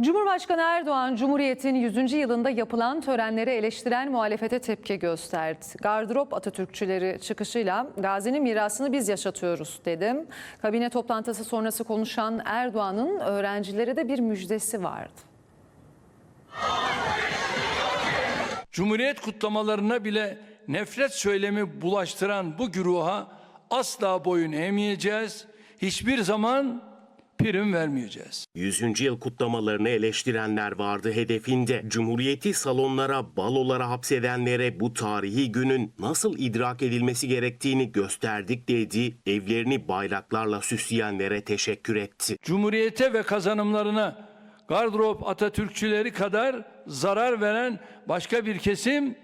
Cumhurbaşkanı Erdoğan, Cumhuriyet'in 100. yılında yapılan törenleri eleştiren muhalefete tepki gösterdi. Gardırop Atatürkçüleri çıkışıyla Gazi'nin mirasını biz yaşatıyoruz dedim. Kabine toplantısı sonrası konuşan Erdoğan'ın öğrencilere de bir müjdesi vardı. Cumhuriyet kutlamalarına bile nefret söylemi bulaştıran bu güruha asla boyun eğmeyeceğiz. Hiçbir zaman prim vermeyeceğiz. 100. yıl kutlamalarını eleştirenler vardı hedefinde. Cumhuriyeti salonlara, balolara hapsedenlere bu tarihi günün nasıl idrak edilmesi gerektiğini gösterdik dedi. Evlerini bayraklarla süsleyenlere teşekkür etti. Cumhuriyete ve kazanımlarına gardırop Atatürkçüleri kadar zarar veren başka bir kesim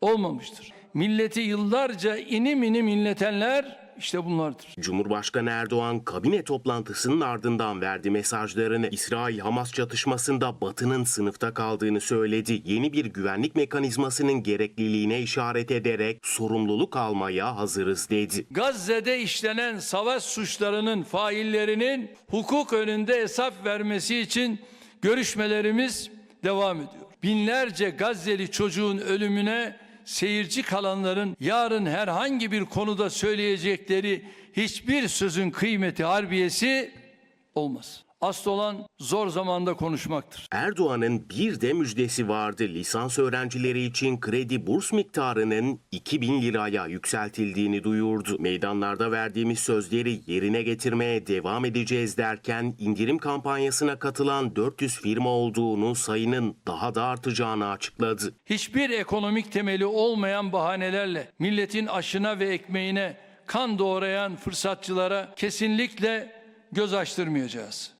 olmamıştır. Milleti yıllarca inim inim inletenler işte bunlardır. Cumhurbaşkanı Erdoğan kabine toplantısının ardından verdi mesajlarını. İsrail-Hamas çatışmasında Batı'nın sınıfta kaldığını söyledi. Yeni bir güvenlik mekanizmasının gerekliliğine işaret ederek sorumluluk almaya hazırız dedi. Gazze'de işlenen savaş suçlarının faillerinin hukuk önünde hesap vermesi için görüşmelerimiz devam ediyor. Binlerce Gazze'li çocuğun ölümüne seyirci kalanların yarın herhangi bir konuda söyleyecekleri hiçbir sözün kıymeti harbiyesi olmaz. Asıl olan zor zamanda konuşmaktır. Erdoğan'ın bir de müjdesi vardı. Lisans öğrencileri için kredi burs miktarının 2000 liraya yükseltildiğini duyurdu. Meydanlarda verdiğimiz sözleri yerine getirmeye devam edeceğiz derken indirim kampanyasına katılan 400 firma olduğunu sayının daha da artacağını açıkladı. Hiçbir ekonomik temeli olmayan bahanelerle milletin aşına ve ekmeğine kan doğrayan fırsatçılara kesinlikle göz açtırmayacağız.